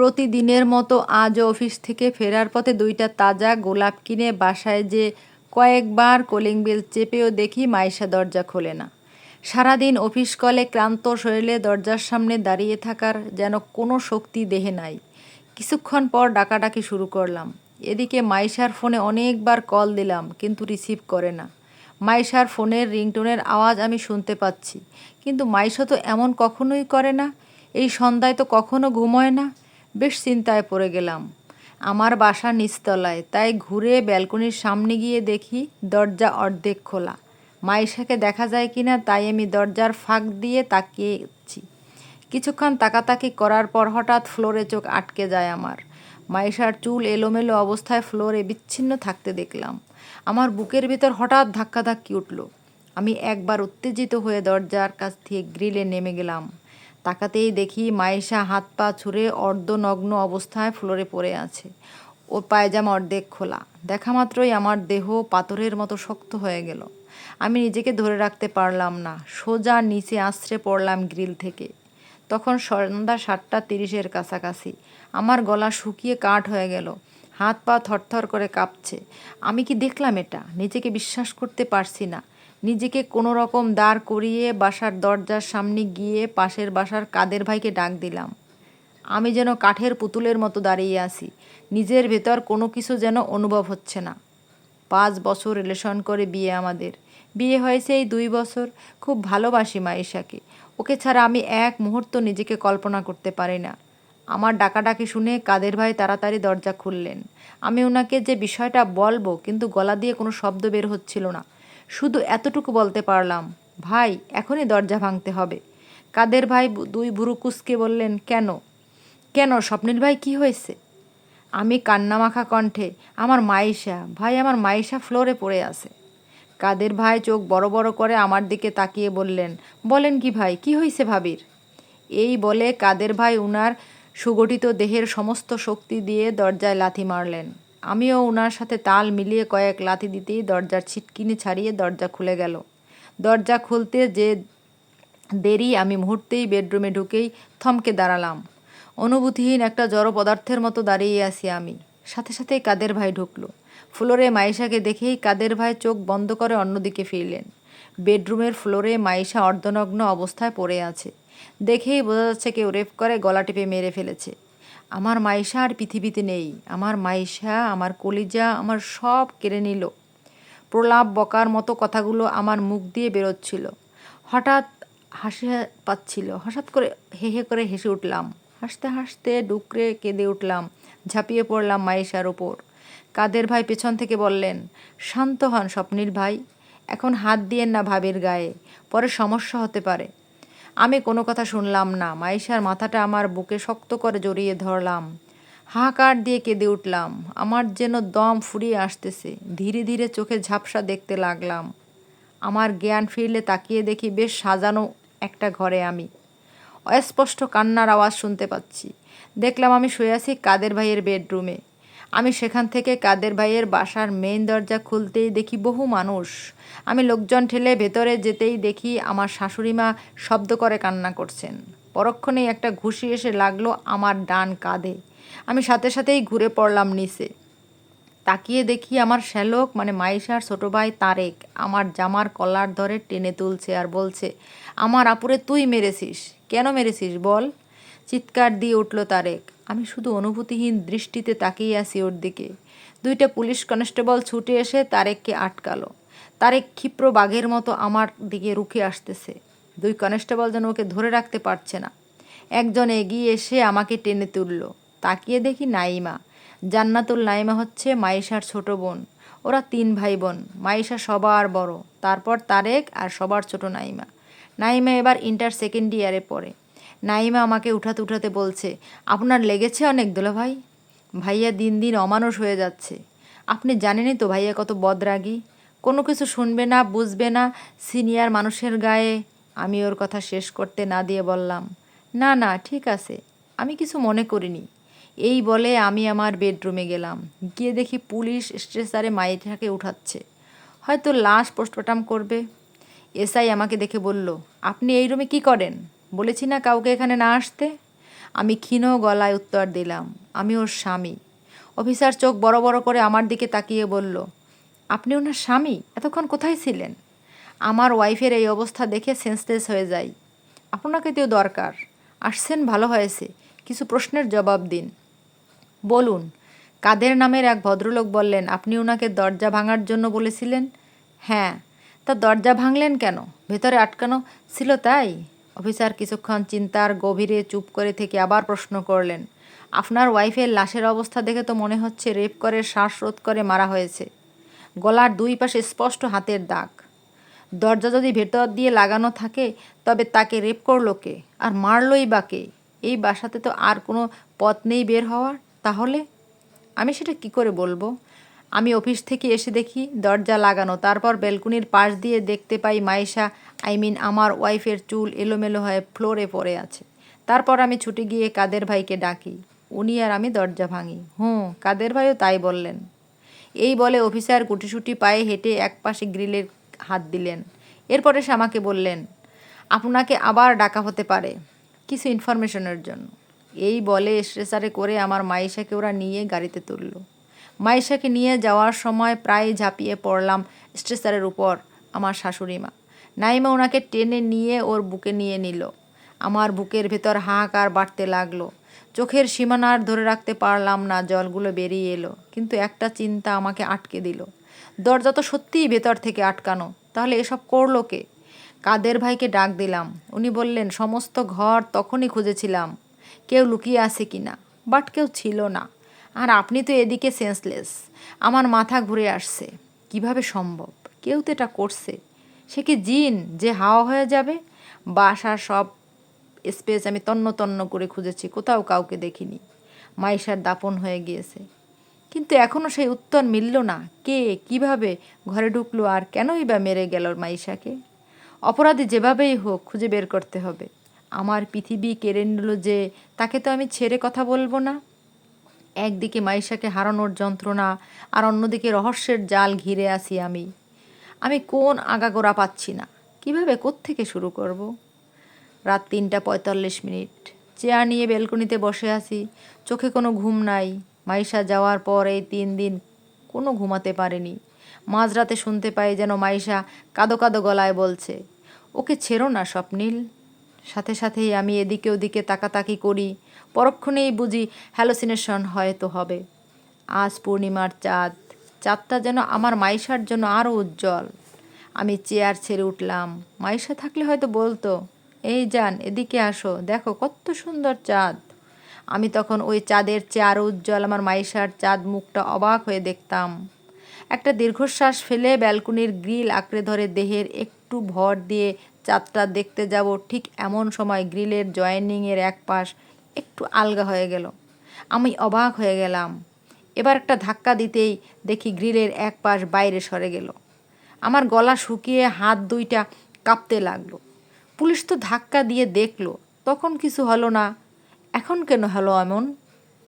প্রতিদিনের মতো আজও অফিস থেকে ফেরার পথে দুইটা তাজা গোলাপ কিনে বাসায় যে কয়েকবার কলিং বেল চেপেও দেখি মাইশা দরজা খোলে না। সারাদিন অফিস কলে ক্লান্ত শরীরে দরজার সামনে দাঁড়িয়ে থাকার যেন কোনো শক্তি দেহে নাই। কিছুক্ষণ পর ডাকাডাকি শুরু করলাম। এদিকে মাইশার ফোনে অনেকবার কল দিলাম, কিন্তু রিসিভ করে না। মাইশার ফোনের রিংটোনের আওয়াজ আমি শুনতে পাচ্ছি, কিন্তু মাইশা তো এমন কখনোই করে না। এই সন্ধ্যায় তো কখনো ঘুমোয় না। বেশ চিন্তায় পড়ে গেলাম। আমার বাসা নিচতলায়, তাই ঘুরে ব্যালকনির সামনে গিয়ে দেখি দরজা অর্ধেক খোলা। মাইশাকে দেখা যায় কিনা তাই আমি দরজার ফাঁক দিয়ে তাকিয়েছি। কিছুক্ষণ তাকাতাকি করার পর হঠাৎ ফ্লোরে চোখ আটকে যায় আমার। মাইশার চুল এলোমেলো অবস্থায় ফ্লোরে বিচ্ছিন্ন থাকতে দেখলাম। আমার বুকের ভিতর হঠাৎ ধাক্কাধাক্কি উঠল। আমি একবার উত্তেজিত হয়ে দরজার কাছ থেকে গ্রিলে নেমে গেলাম। তাকাতেই দেখি মাইশা হাত পা ছুঁড়ে অর্ধনগ্ন অবস্থায় ফ্লোরে পড়ে আছে। ওর পায়জামা অর্ধেক খোলা। দেখা মাত্রই আমার দেহ পাথরের মতো শক্ত হয়ে গেল। আমি নিজেকে ধরে রাখতে পারলাম না। সোজা নিচে আশ্রে পড়লাম গ্রিল থেকে। তখন সন্ধ্যা সাতটা তিরিশের কাছাকাছি। আমার গলা শুকিয়ে কাঠ হয়ে গেল। হাত পা থরথর করে কাঁপছে। আমি কি দেখলাম এটা? নিজেকে বিশ্বাস করতে পারছি না। নিজেকে কোনো রকম দাঁড় করিয়ে বাসার দরজার সামনে গিয়ে পাশের বাসার কাদের ভাইকে ডাক দিলাম। আমি যেন কাঠের পুতুলের মতো দাঁড়িয়ে আছি। নিজের ভেতর কোনো কিছু যেন অনুভব হচ্ছে না। পাঁচ বছর রিলেশন করে বিয়ে আমাদের। বিয়ে হয়েছে এই দুই বছর। খুব ভালোবাসি মাইশাকে ওকে ছাড়া আমি এক মুহূর্ত নিজেকে কল্পনা করতে পারি না। আমার ডাকাডাকি শুনে কাদের ভাই তাড়াতাড়ি দরজা খুললেন। আমি ওনাকে যে বিষয়টা বলব, কিন্তু গলা দিয়ে কোনো শব্দ বের হচ্ছিল না। শুধু এতটুকু বলতে পারলাম, ভাই, এখনই দরজা ভাঙতে হবে। কাদের ভাই দুই ভুরু কুসকে বললেন, কেন? কেন, স্বপ্নীল ভাই কি হয়েছে? আমি কান্নামাখা কণ্ঠে, আমার মাইশা ভাই আমার মাইশা ফ্লোরে পড়ে আছে। কাদের ভাই চোখ বড় বড় করে আমার দিকে তাকিয়ে বললেন, বলেন কি ভাই, কি হয়েছে ভাবির? এই বলে কাদের ভাই উনার সুগঠিত দেহের সমস্ত শক্তি দিয়ে দরজায় লাথি মারলেন। আমিও ওনার সাথে তাল মিলিয়ে কয়েক লাথি দিতেই দরজার ছিটকিনি ছাড়িয়ে দরজা খুলে গেল। দরজা খুলতে যে দেরি, আমি মুহূর্তেই বেডরুমে ঢুকেই থমকে দাঁড়ালাম। অনুভূতিহীন একটা জড় পদার্থের মতো দাঁড়িয়ে আছি আমি। সাথে সাথে কাদের ভাই ঢুকলো। ফ্লোরে মাইশাকে দেখেই কাদের ভাই চোখ বন্ধ করে অন্যদিকে ফিরলেন। বেডরুমের ফ্লোরে মাইশা অর্ধনগ্ন অবস্থায় পড়ে আছে। দেখেই বোঝা যাচ্ছে কেউ রেপ করে, গলা টিপে মেরে ফেলেছে। আমার মাইশা আর পৃথিবীতে নেই। আমার মাইশা আমার কলিজা, আমার সব কেড়ে নিল। প্রলাপ বকার মতো কথাগুলো আমার মুখ দিয়ে বেরোচ্ছিল। হঠাৎ হাসি পাচ্ছিল। হঠাৎ করে হে হে করে হেসে উঠলাম। হাসতে হাসতে ডুকরে কেঁদে উঠলাম। ঝাঁপিয়ে পড়লাম মায়েশার ওপর। কাদের ভাই পেছন থেকে বললেন, শান্ত হন স্বপ্নীল ভাই। এখন হাত দিয়েন না ভাবের গায়ে। পরে সমস্যা হতে পারে। আমি কোনো কথা শুনলাম না। মাইশার মাথাটা আমার বুকে শক্ত করে জড়িয়ে ধরলাম। হাহাকার দিয়ে কেঁদে উঠলাম। আমার যেন দম ফুরিয়ে আসতেছে। ধীরে ধীরে চোখে ঝাপসা দেখতে লাগলাম। আমার জ্ঞান ফিরলে তাকিয়ে দেখি বেশ সাজানো একটা ঘরে আমি। অস্পষ্ট কান্নার আওয়াজ শুনতে পাচ্ছি। দেখলাম আমি শুয়ে আছি কাদের ভাইয়ের বেডরুমে। আমি সেখান থেকে কাদের ভাইয়ের বাসার মেইন দরজা খুলতেই দেখি বহু মানুষ। আমি লোকজন ঠেলে ভেতরে যেতেই দেখি আমার শাশুড়ি মা শব্দ করে কান্না করছেন। পরক্ষণেই একটা ঘুষি এসে লাগল আমার ডান কাঁধে। আমি সাথে সাথেই ঘুরে পড়লাম নিচে। তাকিয়ে দেখি আমার শ্যালক মানে মাইশার ছোট ভাই তারেক, আমার জামার কলার ধরে টেনে তুলছে আর বলছে, আমার আপুরে তুই মেরেছিস। কেন মেরেছিস বল? চিৎকার দিয়ে উঠল তারেক। আমি শুধু অনুভূতিহীন দৃষ্টিতে তাকিয়ে আছি ওর দিকে। দুইটা পুলিশ কনস্টেবল ছুটে এসে তারেককে আটকালো। তারেক ক্ষিপ্র বাঘের মতো আমার দিকে রুখে আসতেছে। দুই কনস্টেবল যেন ওকে ধরে রাখতে পারছে না। একজন এগিয়ে এসে আমাকে টেনে তুলল। তাকিয়ে দেখি নাইমা। জান্নাতুল নাইমা হচ্ছে মাইশার ছোট বোন। ওরা তিন ভাই বোন মাইশা সবার বড়। তারপর তারেক আর সবার ছোট নাইমা। নাইমা এবার ইন্টার সেকেন্ড ইয়ারে পড়ে। নাইমা আমাকে উঠাতে উঠাতে বলছে, আপনার লেগেছে অনেক দোলা ভাই। ভাইয়া দিন দিন অমানুষ হয়ে যাচ্ছে। আপনি জানেনই তো ভাইয়া কত বদরাগী। কোনো কিছু শুনবে না, বুঝবে না, সিনিয়র মানুষের গায়ে। আমি ওর কথা শেষ করতে না দিয়ে বললাম, না না, ঠিক আছে, আমি কিছু মনে করিনি। এই বলে আমি আমার বেডরুমে গেলাম। গিয়ে দেখি পুলিশ স্ট্রেচারে মাইটাকে উঠাচ্ছে। হয়তো লাশ পোস্টমর্টম করবে। এসআই আমাকে দেখে বলল, আপনি এই রুমে কী করেন? বলেছি না কাউকে এখানে না আসতে? আমি ক্ষীণ গলায় উত্তর দিলাম, আমি ওর স্বামী। অফিসার চোখ বড় বড় করে আমার দিকে তাকিয়ে বলল, আপনি ওনার স্বামী? এতক্ষণ কোথায় ছিলেন? আমার ওয়াইফের এই অবস্থা দেখে সেন্সলেস হয়ে যাই। আপনাকে তো দরকার। আসছেন, ভালো হয়েছে। কিছু প্রশ্নের জবাব দিন। বলুন। কাদের নামের এক ভদ্রলোক বললেন, আপনি ওনাকে দরজা ভাঙার জন্য বলেছিলেন? হ্যাঁ। তা দরজা ভাঙলেন কেন? ভেতরে আটকানো ছিল তাই? অফিসার কিছুক্ষণ চিন্তার গভীরে চুপ করে থেকে আবার প্রশ্ন করলেন, আপনার ওয়াইফের লাশের অবস্থা দেখে তো মনে হচ্ছে রেপ করে, শ্বাসরোধ করে মারা হয়েছে। গলার দুই পাশে স্পষ্ট হাতের দাগ। দরজা যদি ভেতর দিয়ে লাগানো থাকে, তবে তাকে রেপ করল কে? আর মারলই বা কে? এই বাসাতে তো আর কোনো পথ নেই বের হওয়ার, তাহলে? আমি সেটা কি করে বলব? আমি অফিস থেকে এসে দেখি দরজা লাগানো। তারপর ব্যালকনির পাশ দিয়ে দেখতে পাই মাইশা আই মিন আমার ওয়াইফের চুল এলোমেলো হয়ে ফ্লোরে পড়ে আছে। তারপর আমি ছুটে গিয়ে কাদের ভাইকে ডাকি। উনি আর আমি দরজা ভাঙি। হুঁ কাদের ভাইও তাই বললেন। এই বলে অফিসার গুটিসুটি পায়ে হেঁটে এক পাশে গ্রিলের হাত দিলেন। এরপরে আমাকে বললেন, আপনাকে আবার ডাকা হতে পারে। কিছু ইনফরমেশনের জন্য। এই বলে স্ট্রেচারে করে আমার মাইশাকে ওরা নিয়ে গাড়িতে তুলল। মাইশাকে নিয়ে যাওয়ার সময় প্রায় ঝাঁপিয়ে পড়লাম স্ট্রেচারের উপর, আমার শাশুড়ি মা। নাইমা ওনাকে টেনে নিয়ে ওর বুকে নিয়ে নিল। আমার বুকের ভেতর হাহাকার বাড়তে লাগল। চোখের সীমানার ধরে রাখতে পারলাম না, জলগুলো বেরিয়ে এলো। কিন্তু একটা চিন্তা আমাকে আটকে দিল। দরজা তো সত্যিই ভেতর থেকে আটকানো, তাহলে এসব করল কে? কাদের ভাইকে ডাক দিলাম? উনি বললেন, সমস্ত ঘর তখনই খুঁজেছিলাম। কেউ লুকিয়ে আছে কি না বাট কেউ ছিল না। আর আপনি তো এদিকে সেন্সলেস আমার মাথা ঘুরে আসছে। কীভাবে সম্ভব? কেউ তো এটা করছে। সে কি জিন যে হাওয়া হয়ে যাবে? বাসার সব স্পেস আমি তন্ন তন্ন করে খুঁজেছি, কোথাও কাউকে দেখিনি। মাইশার দাপন হয়ে গিয়েছে। কিন্তু এখনও সেই উত্তর মিলল না। কে, কীভাবে ঘরে ঢুকলো আর কেনই বা মেরে গেল মাইশাকে? অপরাধী যেভাবেই হোক খুঁজে বের করতে হবে। আমার পৃথিবী কেড়ে নিল যে তাকে তো আমি ছেড়ে কথা বলব না। একদিকে মাইশাকে হারানোর যন্ত্রণা আর অন্যদিকে রহস্যের জাল ঘিরে আসি আমি। আমি কোন আগাগোড়া পাচ্ছি না। কীভাবে কোত্থেকে শুরু করব। রাত তিনটা পঁয়তাল্লিশ মিনিট। চেয়ার নিয়ে বেলকনিতে বসে আছি। চোখে কোনো ঘুম নাই। মাইশা যাওয়ার পর এই তিন দিন কোনো ঘুমাতে পারেনি। মাঝরাতে শুনতে পাই যেন মাইশা কাদো কাদো গলায় বলছে, ওকে ছেড়ো না স্বপ্নীল। সাথে সাথেই আমি এদিকে ওদিকে তাকাতাকি করি। পরক্ষণেই বুঝি হ্যালোসিনেশন হয়তো হবে। আজ পূর্ণিমার চাঁদ। চাঁদটা যেন আমার মাইশার জন্য আরও উজ্জ্বল। আমি চেয়ার ছেড়ে উঠলাম। মাইশা থাকলে হয়তো বলতো, এই যান, এদিকে আসো। দেখো কত সুন্দর চাঁদ। আমি তখন ওই চাঁদের চেয়ে আরও উজ্জ্বল আমার মাইশার চাঁদ মুখটা অবাক হয়ে দেখতাম। একটা দীর্ঘশ্বাস ফেলে ব্যালকনির গ্রিল আঁকড়ে ধরে দেহের একটু ভর দিয়ে চাঁদটা দেখতে যাব ঠিক এমন সময় গ্রিলের জয়েনিংয়ের এক পাশ একটু আলগা হয়ে গেল। আমি অবাক হয়ে গেলাম। এবার একটা ধাক্কা দিতেই দেখি গ্রিলের এক পাশ বাইরে সরে গেল। আমার গলা শুকিয়ে হাত দুইটা কাঁপতে লাগল। পুলিশ তো ধাক্কা দিয়ে দেখল, তখন কিছু হলো না। এখন কেন হলো এমন?